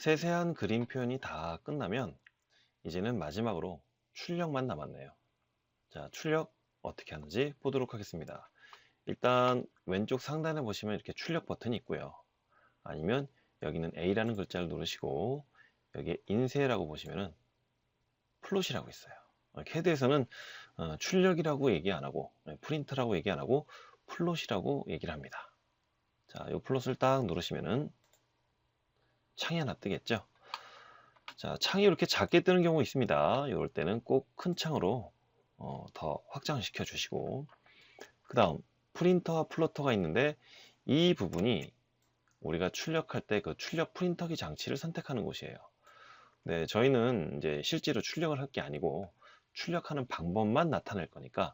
세세한 그림 표현이 다 끝나면 이제는 마지막으로 출력만 남았네요. 자, 출력 어떻게 하는지 보도록 하겠습니다. 일단 왼쪽 상단에 보시면 이렇게 출력 버튼이 있고요. 아니면 여기는 A라는 글자를 누르시고 여기에 인쇄라고 보시면은 플롯이라고 있어요. 어, 캐드에서는 어, 출력이라고 얘기 안 하고 네, 프린트라고 얘기 안 하고 플롯이라고 얘기를 합니다. 자, 이 플롯을 딱 누르시면은 창이 하나 뜨겠죠. 자, 창이 이렇게 작게 뜨는 경우 있습니다. 이럴 때는 꼭 큰 창으로 어, 더 확장을 시켜 주시고 그 다음 프린터와 플로터가 있는데 이 부분이 우리가 출력할 때 그 출력 프린터기 장치를 선택하는 곳이에요. 네, 저희는 이제 실제로 출력을 할 게 아니고 출력하는 방법만 나타낼 거니까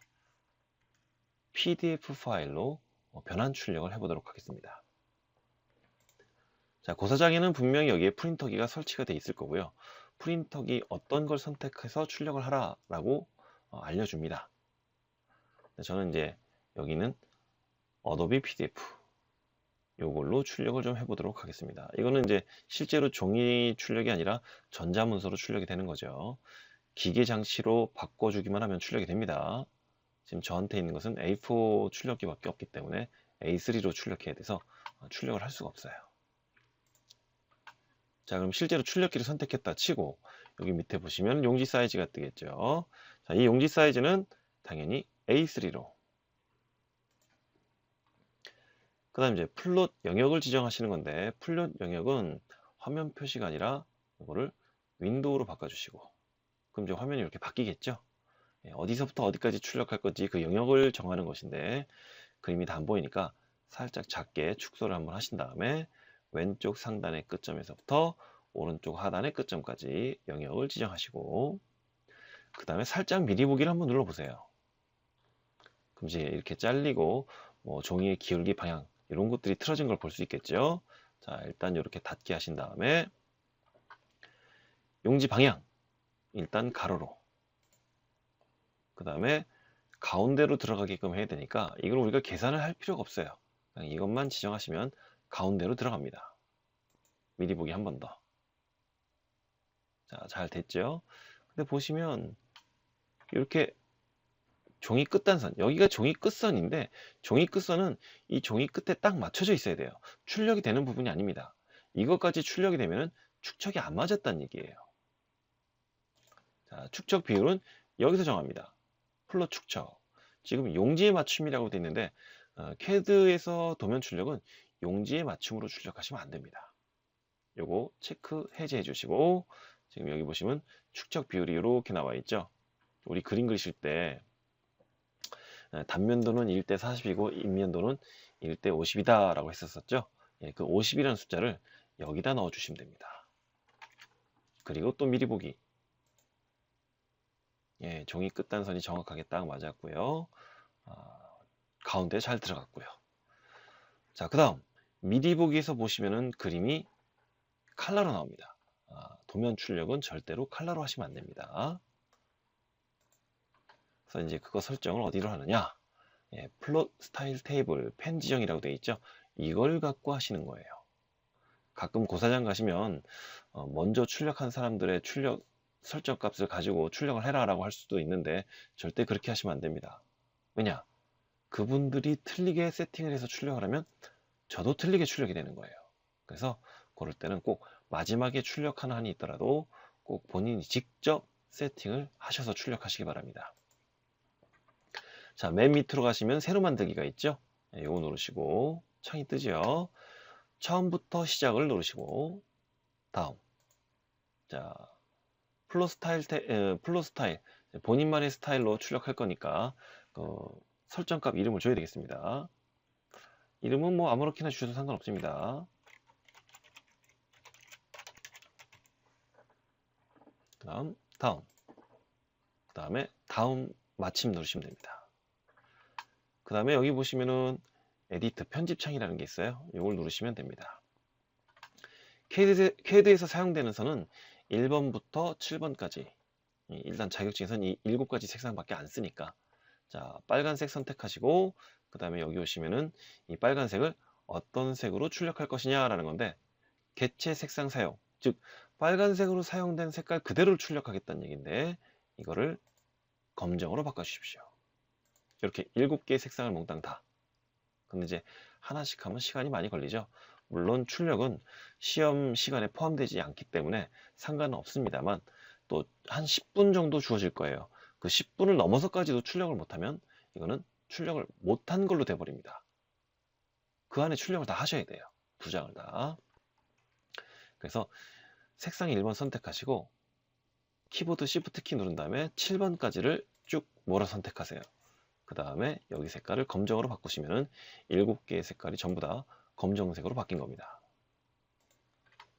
PDF 파일로 어, 변환 출력을 해보도록 하겠습니다. 자, 고사장에는 분명히 여기에 프린터기가 설치가 돼 있을 거고요. 프린터기 어떤 걸 선택해서 출력을 하라라고 어, 알려줍니다. 네, 저는 이제 여기는 어도비 PDF 요걸로 출력을 좀 해보도록 하겠습니다. 이거는 이제 실제로 종이 출력이 아니라 전자문서로 출력이 되는 거죠. 기계 장치로 바꿔주기만 하면 출력이 됩니다. 지금 저한테 있는 것은 A4 출력기밖에 없기 때문에 A3로 출력해야 돼서 어, 출력을 할 수가 없어요. 자, 그럼 실제로 출력기를 선택했다 치고 여기 밑에 보시면 용지 사이즈가 뜨겠죠. 자, 이 용지 사이즈는 당연히 A3로. 그 다음 이제 플롯 영역을 지정하시는 건데 플롯 영역은 화면 표시가 아니라 이거를 윈도우로 바꿔주시고 그럼 이제 화면이 이렇게 바뀌겠죠. 예, 어디서부터 어디까지 출력할 건지 그 영역을 정하는 것인데 그림이 다 안 보이니까 살짝 작게 축소를 한번 하신 다음에 왼쪽 상단의 끝점에서부터 오른쪽 하단의 끝점까지 영역을 지정하시고 그 다음에 살짝 미리 보기를 한번 눌러보세요. 그럼 이제 이렇게 잘리고 뭐 종이의 기울기 방향 이런 것들이 틀어진 걸 볼 수 있겠죠. 자 일단 이렇게 닫게 하신 다음에 용지 방향 일단 가로로 그 다음에 가운데로 들어가게끔 해야 되니까 이걸 우리가 계산을 할 필요가 없어요. 이것만 지정하시면 가운데로 들어갑니다. 미리 보기 한 번 더. 자, 잘 됐죠? 근데 보시면 이렇게 종이 끝단선, 여기가 종이 끝선인데 종이 끝선은 이 종이 끝에 딱 맞춰져 있어야 돼요. 출력이 되는 부분이 아닙니다. 이것까지 출력이 되면 축척이 안 맞았다는 얘기예요. 자, 축척 비율은 여기서 정합니다. 플롯 축척. 지금 용지의 맞춤이라고 되어 있는데 어, 캐드에서 도면 출력은 용지의 맞춤으로 출력하시면 안 됩니다. 요거 체크 해제해 주시고 지금 여기 보시면 축적 비율이 이렇게 나와 있죠. 우리 그림 그리실 때 단면도는 1대 40이고 인면도는 1대 50이다 라고 했었었죠. 예, 그 50이라는 숫자를 여기다 넣어 주시면 됩니다. 그리고 또 미리 보기 예, 종이 끝단선이 정확하게 딱 맞았고요. 아, 가운데 잘 들어갔고요. 자, 그 다음 미리 보기에서 보시면은 그림이 칼라로 나옵니다. 아, 도면 출력은 절대로 칼라로 하시면 안 됩니다. 그래서 이제 그거 설정을 어디로 하느냐? 예, 플롯 스타일 테이블 펜 지정이라고 되어 있죠. 이걸 갖고 하시는 거예요. 가끔 고사장 가시면 어, 먼저 출력한 사람들의 출력 설정 값을 가지고 출력을 해라라고 할 수도 있는데 절대 그렇게 하시면 안 됩니다. 왜냐? 그분들이 틀리게 세팅을 해서 출력을 하면 저도 틀리게 출력이 되는 거예요. 그래서 그럴 때는 꼭 마지막에 출력하는 한이 있더라도 꼭 본인이 직접 세팅을 하셔서 출력하시기 바랍니다. 자, 맨 밑으로 가시면 새로 만들기가 있죠? 네, 이거 누르시고 창이 뜨죠? 처음부터 시작을 누르시고 다음 자 플로 스타일 테, 에, 플로 스타일 본인만의 스타일로 출력할 거니까 그 설정값 이름을 줘야 되겠습니다. 이름은 뭐 아무렇게나 주셔도 상관없습니다. 그 다음, 다음. 그 다음에 다음 마침 누르시면 됩니다. 그 다음에 여기 보시면은 에디트 편집창이라는 게 있어요. 이걸 누르시면 됩니다. 캐드, 에서 사용되는 선은 1번부터 7번까지 일단 자격증에서는 이 7가지 색상밖에 안 쓰니까 자 빨간색 선택하시고 그 다음에 여기 오시면은 이 빨간색을 어떤 색으로 출력할 것이냐 라는 건데 개체 색상 사용 즉 빨간색으로 사용된 색깔 그대로를 출력하겠다는 얘기인데 이거를 검정으로 바꿔주십시오. 이렇게 7개의 색상을 몽땅 다. 근데 이제 하나씩 하면 시간이 많이 걸리죠. 물론 출력은 시험 시간에 포함되지 않기 때문에 상관은 없습니다만 또 한 10분 정도 주어질 거예요. 그 10분을 넘어서까지도 출력을 못하면 이거는 출력을 못한 걸로 돼버립니다. 그 안에 출력을 다 하셔야 돼요. 두 장을 다. 그래서 색상 1번 선택하시고 키보드 Shift 키 누른 다음에 7번까지를 쭉 몰아 선택하세요. 그 다음에 여기 색깔을 검정으로 바꾸시면은 7개의 색깔이 전부 다 검정색으로 바뀐 겁니다.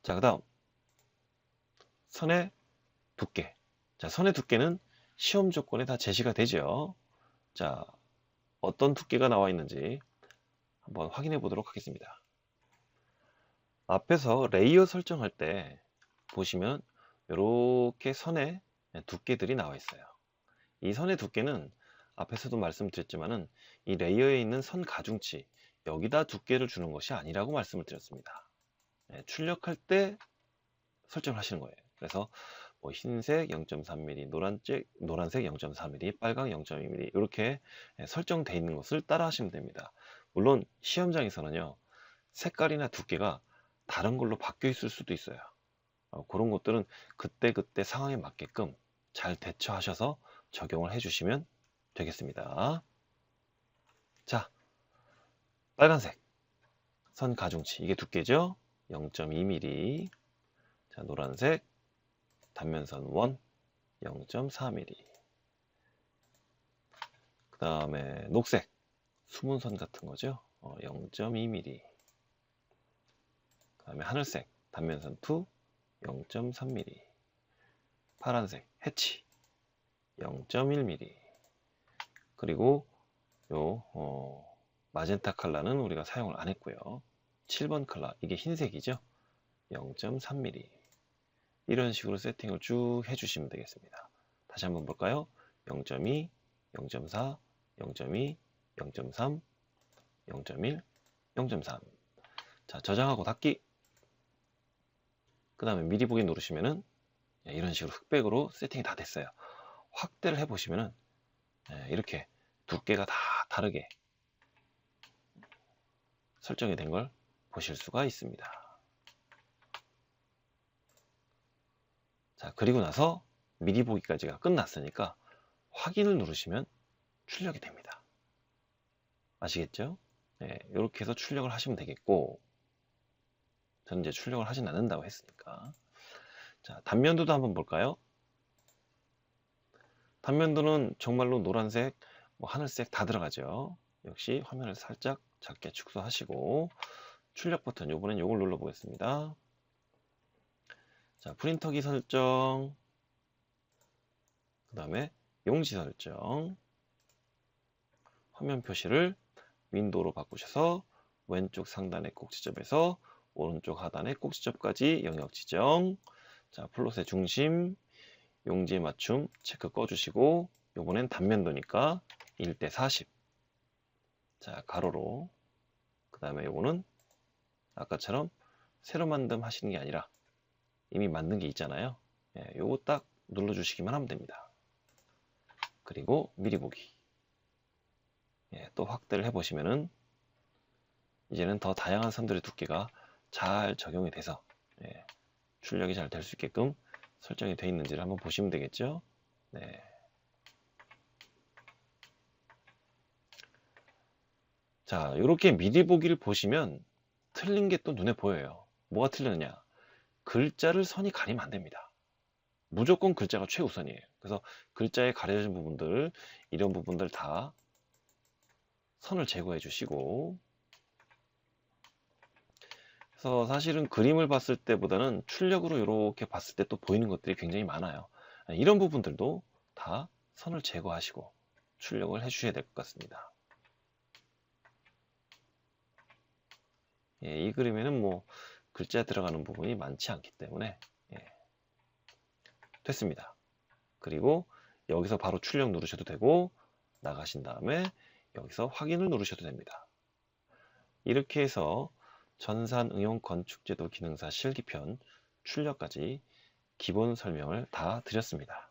자, 그 다음 선의 두께. 자, 선의 두께는 시험 조건에 다 제시가 되죠. 자, 어떤 두께가 나와 있는지 한번 확인해 보도록 하겠습니다. 앞에서 레이어 설정할 때 보시면 이렇게 선의 두께들이 나와 있어요. 이 선의 두께는 앞에서도 말씀드렸지만은 이 레이어에 있는 선 가중치 여기다 두께를 주는 것이 아니라고 말씀을 드렸습니다. 네, 출력할 때 설정을 하시는 거예요. 그래서 뭐 흰색 0.3mm, 노란색, 노란색 0.4mm, 빨강 0.2mm 이렇게 설정되어 있는 것을 따라 하시면 됩니다. 물론 시험장에서는요 색깔이나 두께가 다른 걸로 바뀌어 있을 수도 있어요. 어, 그런 것들은 그때그때 상황에 맞게끔 잘 대처하셔서 적용을 해주시면 되겠습니다. 자, 빨간색 선 가중치 이게 두께죠? 0.2mm 자, 노란색 단면선 원 0.4mm 그 다음에 녹색 숨은 선 같은 거죠? 어, 0.2mm 그 다음에 하늘색 단면선 2 0.3mm 파란색 해치 0.1mm 그리고 요 어, 마젠타 칼라는 우리가 사용을 안 했고요. 7번 칼라 이게 흰색이죠? 0.3mm 이런 식으로 세팅을 쭉 해주시면 되겠습니다 다시 한번 볼까요 0.2 0.4 0.2 0.3 0.1 0.3 자, 저장하고 닫기 그 다음에 미리 보기 누르시면은 예, 이런 식으로 흑백으로 세팅이 다 됐어요. 확대를 해보시면은 예, 이렇게 두께가 다 다르게 설정이 된 걸 보실 수가 있습니다. 자, 그리고 나서 미리 보기까지가 끝났으니까 확인을 누르시면 출력이 됩니다. 아시겠죠? 네, 이렇게 해서 출력을 하시면 되겠고 저는 이제 출력을 하진 않는다고 했으니까 자 단면도도 한번 볼까요? 단면도는 정말로 노란색, 뭐 하늘색 다 들어가죠. 역시 화면을 살짝 작게 축소하시고 출력 버튼 요번엔 요걸 눌러 보겠습니다. 자 프린터기 설정. 그 다음에 용지 설정. 화면 표시를 윈도우로 바꾸셔서 왼쪽 상단의 꼭지점에서 오른쪽 하단의 꼭지점까지 영역 지정. 자 플롯의 중심 용지에 맞춤 체크 꺼주시고 요번엔 단면도니까 1대 40 자 가로로. 그 다음에 요거는 아까처럼 새로 만듦 하시는 게 아니라 이미 만든 게 있잖아요 예, 요거 딱 눌러주시기만 하면 됩니다 그리고 미리 보기 예, 또 확대를 해보시면은 이제는 더 다양한 선들의 두께가 잘 적용이 돼서 예, 출력이 잘 될 수 있게끔 설정이 되어 있는지를 한번 보시면 되겠죠. 네. 자, 이렇게 미리 보기를 보시면 틀린 게 또 눈에 보여요. 뭐가 틀렸느냐? 글자를 선이 가리면 안 됩니다. 무조건 글자가 최우선이에요. 그래서 글자에 가려진 부분들, 이런 부분들 다 선을 제거해 주시고 그래서 사실은 그림을 봤을 때보다는 출력으로 이렇게 봤을 때 또 보이는 것들이 굉장히 많아요. 이런 부분들도 다 선을 제거하시고 출력을 해주셔야 될 것 같습니다. 예, 이 그림에는 뭐 글자 들어가는 부분이 많지 않기 때문에 예, 됐습니다. 그리고 여기서 바로 출력 누르셔도 되고 나가신 다음에 여기서 확인을 누르셔도 됩니다. 이렇게 해서 전산 응용 건축제도 기능사 실기편 출력까지 기본 설명을 다 드렸습니다.